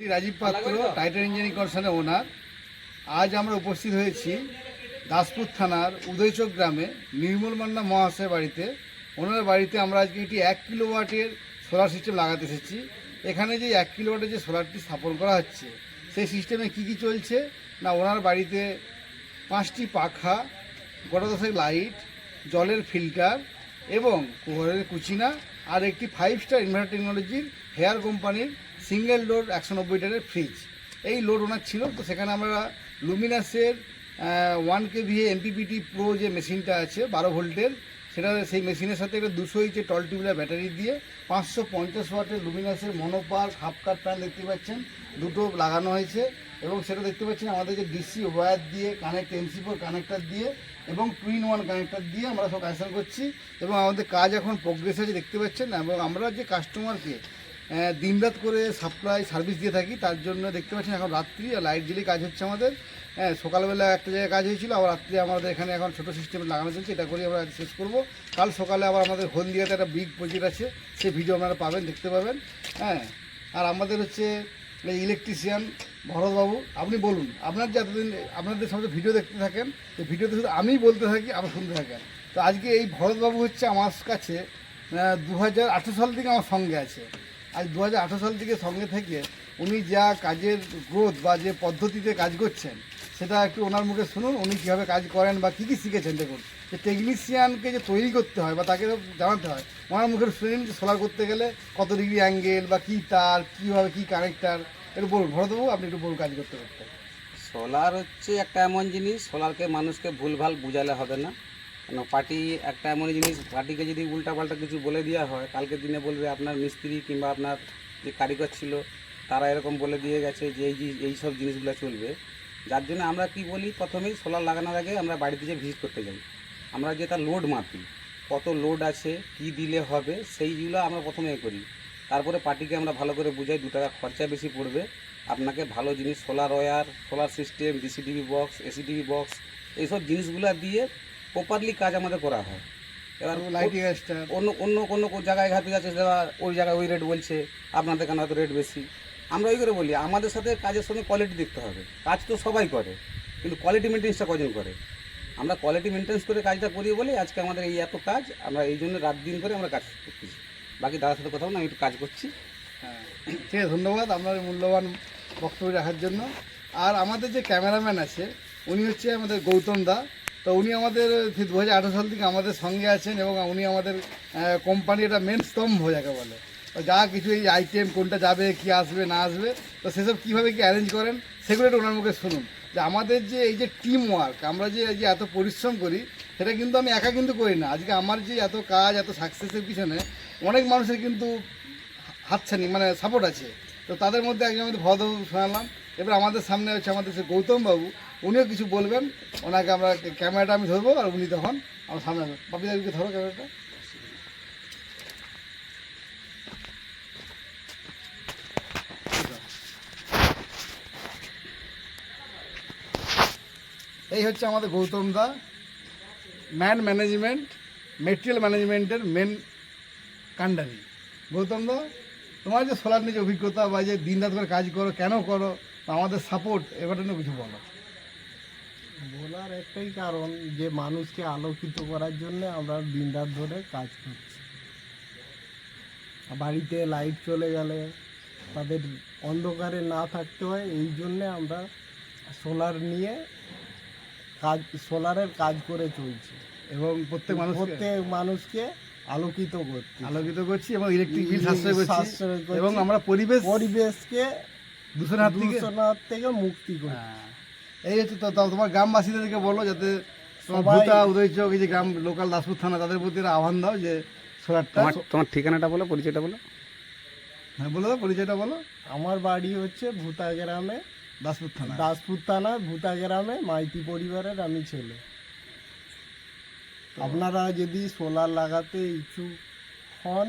রাজীব পাত্র Titan engineering কর্পোরেশনের ওনার আজ আমরা উপস্থিত হয়েছি দাসপুর থানার উদয়চক গ্রামে নির্মল মান্না মহাশয়ের বাড়িতে। ওনার বাড়িতে আমরা আজকে এটি এক কিলোওয়াটের সোলার সিস্টেম লাগাতে এসেছি। এখানে যে এক কিলোওয়াটের যে সোলারটি স্থাপন করা হচ্ছে, সেই সিস্টেমে কি কি চলছে, না ওনার বাড়িতে পাঁচটি পাখা গোটা লাইট জলের ফিল্টার এবং ঘরের কুচিনা আর একটি ফাইভ স্টার ইনভার্টার টেকনোলজির হেয়ার কোম্পানির সিঙ্গেল ডোর একশো নব্বই লিটারের ফ্রিজ এই লোড ওনার ছিল, তো সেখানে আমরা লুমিনাসের ওয়ান কেভি এমপিপিটি প্রো যে মেশিনটা আছে, বারো ভোল্টের, সেটা সেই মেশিনের সাথে একটা দুশো ইঞ্চি টল টিউবলার ব্যাটারি দিয়ে পাঁচশো পঞ্চাশ ওয়াটের লুমিনাসের মনোপার হাফ কাট ফ্যান দেখতে পাচ্ছেন, দুটো লাগানো হয়েছে এবং সেটা দেখতে পাচ্ছেন আমাদের যে ডিসি ওয়্যার দিয়ে কানেক্ট এমসি ফোর কানেক্টার দিয়ে এবং টুইন ওয়ান কানেক্টার দিয়ে আমরা সব কানেকশন করছি এবং আমাদের কাজ এখন প্রোগ্রেস আছে দেখতে পাচ্ছেন, এবং আমরা যে কাস্টমারকে দিনরাত করে সাপ্লাই সার্ভিস দিয়ে থাকি, তার জন্য দেখতে পাচ্ছেন এখন রাত্রি, আর লাইট জ্বেলে কাজ হচ্ছে আমাদের। হ্যাঁ সকালবেলা একটা জায়গায় কাজ হয়েছিল, আবার রাত্রি আমাদের এখানে এখন ছোটো সিস্টেম লাগানো চলছে, এটা করে আমরা শেষ করব। কাল সকালে আবার আমাদের হলদিয়াতে একটা বিগ প্রজেক্ট আছে, সেই ভিডিও আপনারা পাবেন, দেখতে পাবেন। হ্যাঁ আর আমাদের হচ্ছে ইলেকট্রিশিয়ান ভরতবাবু, আপনি বলুন, আপনার যে এতদিন, আপনাদের সঙ্গে ভিডিও দেখতে থাকেন, তো ভিডিওতে শুধু আমিই বলতে থাকি আপনি শুনতে থাকেন। তো আজকে এই ভরতবাবু হচ্ছে আমার কাছে দু হাজার আঠেরো সাল থেকে আমার সঙ্গে আছে। আজ দু হাজার আঠেরো সাল থেকে সঙ্গে থেকে উনি যা কাজের গ্রোথ বা যে পদ্ধতিতে কাজ করছেন, সেটা একটু ওনার মুখে শুনুন, উনি কীভাবে কাজ করেন বা কী কী শিখেছেন দেখুন। যে টেকনিশিয়ানকে যে তৈরি করতে হয় বা তাকে জানাতে হয়, ওনার মুখের শুনুন যে সোলার করতে গেলে কত ডিগ্রি অ্যাঙ্গেল বা কী তার, কীভাবে কী কানেক্টার একটু বলুন। ভরতবাবু, আপনি একটু বলুন কাজ করতে করতে। সোলার হচ্ছে একটা এমন জিনিস সোলারকে মানুষকে ভুলভাল বুঝালে হবে না। কেন? পার্টি একটা এমন জিনিস, পার্টিকে যদি উল্টাপাল্টা কিছু বলে দেওয়া হয়, কালকের দিনে বলবে আপনার মিস্ত্রি কিংবা আপনার যে কারিগর ছিল, তারা এরকম বলে দিয়ে গেছে যে এই এই সব জিনিসগুলো চলবে। যার জন্য আমরা কি বলি? প্রথমেই সোলার লাগানোর আগে আমরা বাড়িতে যে ভিজিট করতে যাই। আমরা যে তার লোড মাপি, কত লোড আছে, কি দিলে হবে, সেইগুলো আমরা প্রথমে করি। তারপরে পার্টিকে আমরা ভালো করে বুঝাই, দু টাকা খরচা বেশি পড়বে। আপনাকে ভালো জিনিস, solar wire, solar system DCTV box ACTV box এইসব জিনিসগুলো দিয়ে প্রপারলি কাজ আমাদের করা হয়। এবার লাইটিং অন্য অন্য কোনো কোনো জায়গায় ঘাটে যাচ্ছে যারা ওই জায়গায় ওই রেট বলছে আপনাদের কেন হয়তো রেট বেশি? আমরা ওই করে বলি আমাদের সাথে কাজের সঙ্গে কোয়ালিটি দেখতে হবে। কাজ তো সবাই করে কিন্তু কোয়ালিটি মেনটেন্সটা কজন করে? আমরা কোয়ালিটি মেনটেন্স করে কাজটা করি বলে আজকে আমাদের এই এত কাজ আমরা এই জন্য রাত দিন করে আমরা কাজ করতেছি। বাকি দাদার সাথে কথা বলে আমি একটু কাজ করছি। হ্যাঁ ঠিক আছে ধন্যবাদ আপনার মূল্যবান বক্তব্য রাখার জন্য। আর আমাদের যে ক্যামেরাম্যান আছে উনি হচ্ছে আমাদের গৌতম দা। তো উনি আমাদের দু হাজার আঠারো সাল থেকে আমাদের সঙ্গে আছেন এবং উনি আমাদের কোম্পানির একটা মেন স্তম্ভ যাকে বলে। যা কিছু এই আইটেম কোনটা যাবে, কি আসবে, না আসবে, তো সেসব কীভাবে কি অ্যারেঞ্জ করেন, সেগুলো একটু ওনার মুখে শুনুন। যে আমাদের যে এই যে টিম ওয়ার্ক আমরা যে এই যে এত পরিশ্রম করি, সেটা কিন্তু আমি একা কিন্তু করি না। আজকে আমার যে এত কাজ, এত সাকসেসের পিছনে অনেক মানুষের কিন্তু হাতছানি মানে সাপোর্ট আছে। তো তাদের মধ্যে একজন আমাদের ভরতবাবু শোনালাম। এবার আমাদের সামনে হচ্ছে আমাদের সে গৌতম বাবু। উনিও কিছু বলবেন। ওনাকে আমরা ক্যামেরাটা আমি ধরবো আর উনি তখন আমার সামনে আসবেন। ধরো ক্যামেরাটা। এই হচ্ছে আমাদের গৌতম দা। ম্যান ম্যানেজমেন্ট, মেটেরিয়াল ম্যানেজমেন্টের মেন কাণ্ডারি। গৌতম দা, তোমার যে সোলার নিয়ে অভিজ্ঞতা বা যে দিন রাত করে কাজ করো, কেন করো আমাদের সাপোর্ট এবার কিছু বলো। বলার একটাই কারণ যে মানুষকে আলোকিত করার জন্য আমরা দিনরাত ধরে কাজ করছি। বাড়িতে লাইট চলে গেলে তাদের অন্ধকারে না থাকতে হয় এই জন্যে আমরা সোলার নিয়ে কাজ সোলারের কাজ করে চলছি। এবং প্রত্যেক মানুষ প্রত্যেক মানুষকে আলোকিত করছি। আলোকিত করছি এবং ইলেকট্রিক বিল সাশ্রয় করছি এবং আমরা পরিবেশ পরিবেশকে দূষণের হাত থেকে মুক্তি করি হ্যাঁ। এই হচ্ছে তো তাও তোমার গ্রামবাসীদেরকে বলো যাতে তোমার ভূতা উদয়চক এই যে গ্রাম লোকাল দাসপুর থানা তাদের প্রতি আহ্বান দাও যে সোলারটা তোমার তোমার ঠিকানাটা বলো পরিচয়টা বলো। হ্যাঁ বলো দাও পরিচয়টা বলো। আমার বাড়ি হচ্ছে ভূতা গ্রামে। দাসপুর থানা। দাসপুর থানার ভূতা গ্রামে মাইতি পরিবারের আমি ছেলে। আপনারা যদি সোলার লাগাতে ইচ্ছুক হন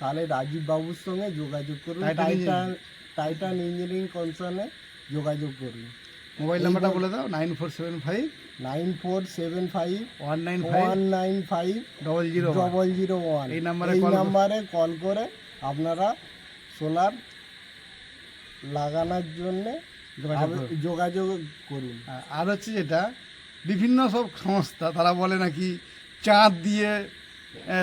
তাহলে রাজীব বাবুর সঙ্গে যোগাযোগ করুন। টাইটান টাইটান টাইটান ইঞ্জিনিয়ারিং কনসার্নে যোগাযোগ করুন। মোবাইল নাম্বারটা বলে দাও nine four seven five. Nine four seven five one nine one nine five double zero double zero one. এই নাম্বারে এই নাম্বারে কল করে আপনারা সোলার লাগানোর জন্যে যোগাযোগ করুন। আর- আর হচ্ছে যেটা বিভিন্ন সব সংস্থা তারা বলে নাকি চাঁদ দিয়ে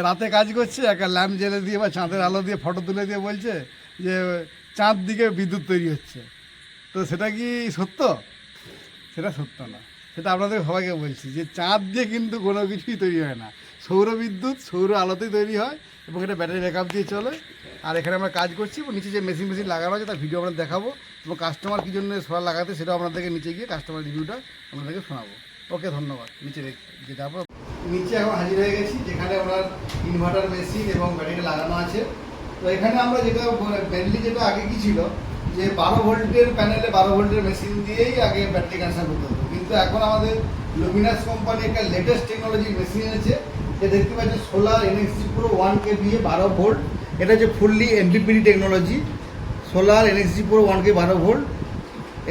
রাতে কাজ করছে একটা ল্যাম্প জেলে দিয়ে বা চাঁদের আলো দিয়ে ফটো তুলে দিয়ে বলছে যে চাঁদ দিকে বিদ্যুৎ তৈরি হচ্ছে। তো সেটা কি সত্য? সেটা সত্য না। সেটা আপনাদের সবাইকে বলছি যে চাঁদ দিয়ে কিন্তু কোনো কিছুই তৈরি হয় না। সৌর বিদ্যুৎ, সৌর আলোতেই তৈরি হয় এবং এটা ব্যাটারি ব্যাকআপ দিয়ে চলে। আর এখানে আমরা কাজ করছি এবং নিচে যে মেশিন মেশিন লাগানো আছে তার ভিডিও আমরা দেখাবো এবং কাস্টমার কী জন্য সোলার লাগাতে সেটাও আপনাদেরকে নিচে গিয়ে কাস্টমার রিভিউটা আপনাদেরকে শোনাবো। ওকে ধন্যবাদ। নিচে যে যাব নিচে এখন হাজির হয়ে গেছি, যেখানে ওনার ইনভার্টার মেশিন এবং ব্যাটারি লাগানো আছে। তো এখানে আমরা যেটা মেনলি যেটা আগে কি ছিল যে বারো ভোল্টের প্যানেলে বারো ভোল্টের মেশিন দিয়েই আগে ব্যাটারি কানেকশন করতে হতো। কিন্তু এখন আমাদের লুমিনাস কোম্পানি একটা লেটেস্ট টেকনোলজির মেশিন এনেছে। যে দেখতে পাচ্ছেন সোলার এনএক্সি পুরো ওয়ান কে দিয়ে বারো ভোল্ট। এটা হচ্ছে ফুললি এমপিপিডি টেকনোলজি সোলার এনএক্সি পুরো ওয়ান কে বারো ভোল্ট।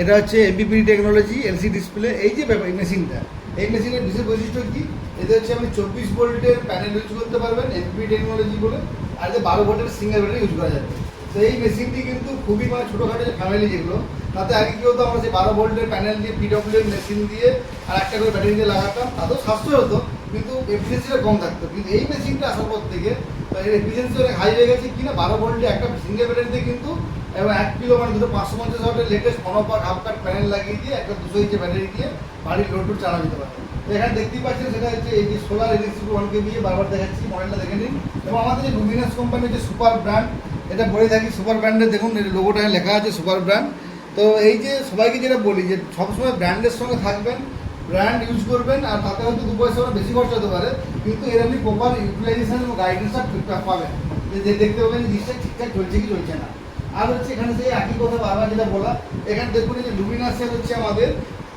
এটা হচ্ছে এমপিপিডি টেকনোলজি এলসি ডিসপ্লে এই যে মেশিনটা এই মেশিনের বিশেষ বৈশিষ্ট্য কি? এতে হচ্ছে আপনি চব্বিশ ভোল্টের প্যানেল ইউজ করতে পারবেন এমপিপি টেকনোলজি বলে। আর যে বারো ভোল্টের সিঙ্গেল ব্যাটারি ইউজ করা যাবে। তো এই মেশিনটি কিন্তু খুবই মানে ছোটোখাটো যে ফ্যামিলি যেগুলো, তাতে আগে কি হতো, আমরা যে বারো ভোল্টের প্যানেল দিয়ে পিডব্লিউ মেশিন দিয়ে আর একটা করে ব্যাটারি দিয়ে লাগাতাম, তাতেও সাশ্রয় হতো, কিন্তু এফিসিয়েন্সিটা কম থাকতো। কিন্তু এই মেশিনটা আসার পর থেকে এর এফিসিয়েন্সি অনেক হাই হয়ে গেছে কিনা, বারো ভোল্টে একটা সিঙ্গেল ব্যাটারিতে কিন্তু এবং এক কিলো মানে দুটো পাঁচশো পঞ্চাশ ওয়াটের লেটেস্ট মনোপার হাফ কাট প্যানেল লাগিয়ে দিয়ে একটা দুশো ইঞ্চি ব্যাটারি দিয়ে বাড়ির লোড টোড চালা যেতে পারে। তো এখানে দেখতেই পাচ্ছেন, সেটা হচ্ছে এই যে সোলার ইলেকট্রিক ওয়ান কে দিয়ে বারবার দেখাচ্ছি মডেলটা দেখে নিন। এবং আমাদের যে লুমিনাস কোম্পানির যে সুপার ব্র্যান্ড এটা বলে থাকি সুপার ব্র্যান্ডে দেখুন লোগোটা লেখা আছে সুপার ব্র্যান্ড। তো এই যে সবাইকে যেটা বলি যে সবসময় ব্র্যান্ডের সঙ্গে থাকবেন, ব্র্যান্ড ইউজ করবেন, আর তাতে হয়তো দু পয়সা বেশি খরচ হতে পারে, কিন্তু এর আপনি প্রপার ইউটিলাইজেশন এবং গাইডেন্সটা ঠিকঠাক পাবেন। যে দেখতে পাবেন জিনিসটা ঠিকঠাক চলছে কি চলছে না। আর হচ্ছে এখানে সেই একই কথা বারবার যেটা বলা, এখানে দেখুন যে লুমিনাসের হচ্ছে আমাদের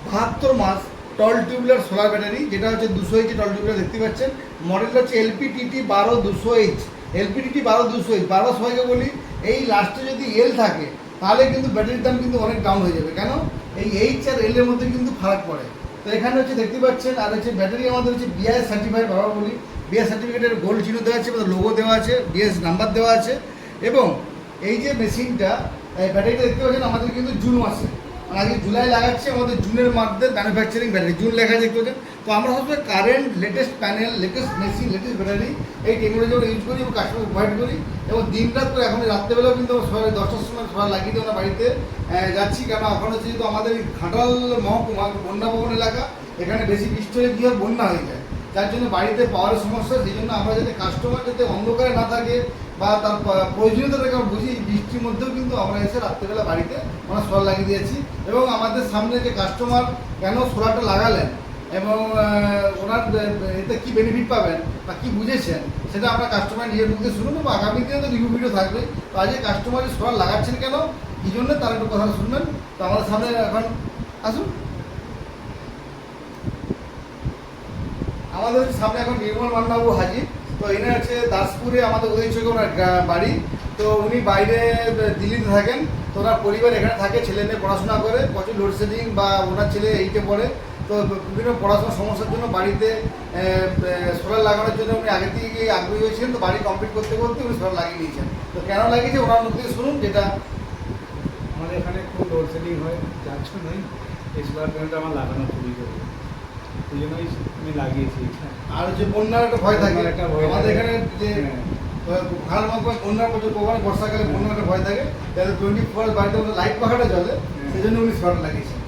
বাহাত্তর মাস টল টিউবলার সোলার ব্যাটারি যেটা হচ্ছে দুশো এইচ টল টিউবলার দেখতে পাচ্ছেন। মডেলটা হচ্ছে এলপিটিটি বারো দুশো এইচ এলপিটিটি বারো দুশো এইচ বারো সবাইকে বলি, এই লাস্টে যদি এল থাকে, তাহলে কিন্তু ব্যাটারির দাম কিন্তু অনেক ডাউন হয়ে যাবে। কেন? এই এইচ আর এল এর মধ্যে কিন্তু ফারাক পড়ে। তো এখানে হচ্ছে দেখতে পাচ্ছেন, আর হচ্ছে ব্যাটারি আমাদের হচ্ছে বিআই সার্টিফাইড বাবা বলি। বিআই সার্টিফিকেটের গোল্ড চিহ্ন দেওয়া আছে লোগো দেওয়া আছে বিএস নাম্বার দেওয়া আছে। এবং এই যে মেশিনটা ব্যাটারিটা দেখতে পাচ্ছেন, আমাদের কিন্তু জুন মাসে। আজকে জুলাই লাগাচ্ছি আমাদের জুনের মধ্যে ম্যানুফ্যাকচারিং ব্যাটারি জুন লেখা দেখতে পাচ্ছেন তো আমরা সবসময় current latest panel latest machine latest battery এই টেকনোলজি আমরা ইউজ করি এবং কাস্টমার প্রোভাইড করি। এবং দিন রাত করে এখন রাত্রেবেলাও কিন্তু আমরা সবাই দশটার সময় সবাই লাগিয়ে দিয়ে আমরা বাড়িতে যাচ্ছি। কেন এখন হচ্ছে যেহেতু আমাদের ঘাটাল মহকুমা, বন্যা ভবন এলাকা, এখানে বেশি বৃষ্টি হলে কী হয় বন্যা হয়ে যায়। যার জন্য বাড়িতে পাওয়ার সমস্যা, সেই জন্য আমরা যাতে কাস্টমার যাতে অন্ধকারে না থাকে বা তার প্রয়োজনীয়তাটাকে আমরা বুঝি, বৃষ্টির মধ্যেও কিন্তু আমরা এসে রাত্রেবেলা বাড়িতে আমরা সোলার লাগিয়ে দিয়েছি এবং আমাদের সামনে যে কাস্টমার কেন সোলারটা লাগালেন এবং ওনার এতে কী বেনিফিট পাবেন বা কী বুঝেছেন, সেটা আমরা কাস্টমার নিজের মুখে শুনুন এবং আগামী দিনে তো রিভিউ ভিডিও থাকবে। তো আজকে কাস্টমার যে সোলার লাগাচ্ছেন কেন, কী জন্য তার একটু কথা শুনবেন। তো আমাদের সামনে এখন আসুন। আমাদের সামনে এখন নির্মল মান্নাবু হাজির। তো এনে আছে দাসপুরে আমাদের উদয় চোখে ওনার বাড়ি। তো উনি বাইরে দিল্লিতে থাকেন। তো ওনার পরিবার এখানে থাকে, ছেলে মেয়ে পড়াশোনা করে, প্রচুর লোডশেডিং বা ওনার ছেলে এইটে পড়ে। তো বিভিন্ন পড়াশোনার সমস্যার জন্য বাড়িতে সোলার লাগানোর জন্য উনি আগে থেকে আগ্রহী হয়েছিলেন। তো বাড়ি কমপ্লিট করতে করতে উনি সোলার লাগিয়ে নিয়েছেন। তো কেন লাগিয়েছে ওনার মুখ থেকে শুনুন, যেটা আমাদের এখানে খুব লোডশেডিং হয়, যার জন্যই এই সোলার প্যানেলটা আমার লাগানো খুবই জরুরি। ওই জন্যই আমি লাগিয়েছি আর যে বন্যার একটা ভয় থাকে একটা ভয় আমাদের এখানে যে হ্যাঁ। ভালো মতো বন্যার প্রচুর বর্ষাকালে বন্যার একটা ভয় থাকে যাতে টোয়েন্টি ফোর বাড়িতে আমাদের লাইট পাখাটা চলে হ্যাঁ। সেই জন্য উনি শর্ট লাগিয়েছেন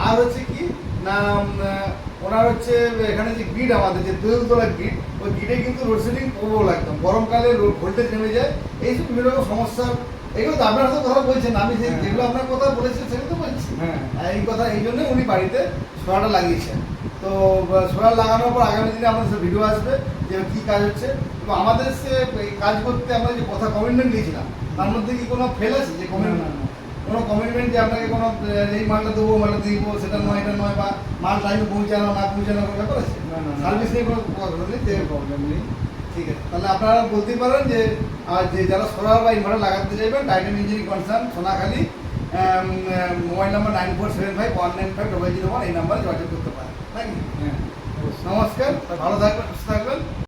আর হচ্ছে কি না ওনার হচ্ছে এখানে যে গ্রিড আমাদের যে তেলতলা গ্রিড ওই গ্রিডে কিন্তু লোডশেডিং প্রবল একদম গরমকালে ভোল্টেজ নেমে যায় এইসব বিভিন্ন রকম সমস্যা। এগুলো তো আপনারা তো কথা বলছেন আমি যে হ্যাঁ। যেগুলো আপনার কথা বলেছেন সেগুলো তো বলছি। হ্যাঁ। এই কথা এই জন্যই উনি বাড়িতে সোলারটা লাগিয়েছেন। তো সোলার লাগানোর পর আগামী দিনে আমাদের ভিডিও আসবে যে কী কাজ হচ্ছে। তো আমাদের সে এই কাজ করতে আমরা যে কথা কমিটমেন্ট দিয়েছিলাম তার মধ্যে কি কোনো ফেল আছে? যে না, কমিটমেন্ট। কোনো কমিটমেন্ট যে আপনাকে কোনো এই মালটা দেবো মালটা দিব সেটা নয় এটা নয় বা মাল টাইমে পৌঁছানো না পৌঁছানো কোনো ব্যাপার আছে। সার্ভিস নিয়ে কোনো কথা নেই যে প্রবলেম নেই। ঠিক আছে। তাহলে আপনারা বলতেই পারেন যে আর যে যারা সোলার বা ইনভার্টার লাগাতে চাইবেন Titan engineering concern Sonakhali mobile number nine four seven five one nine five double zero one এই নাম্বারে যোগাযোগ করতে পারেন। ইউ হ্যাঁ। নমস্কার ভালো থাকবেন সুস্থ থাকবেন।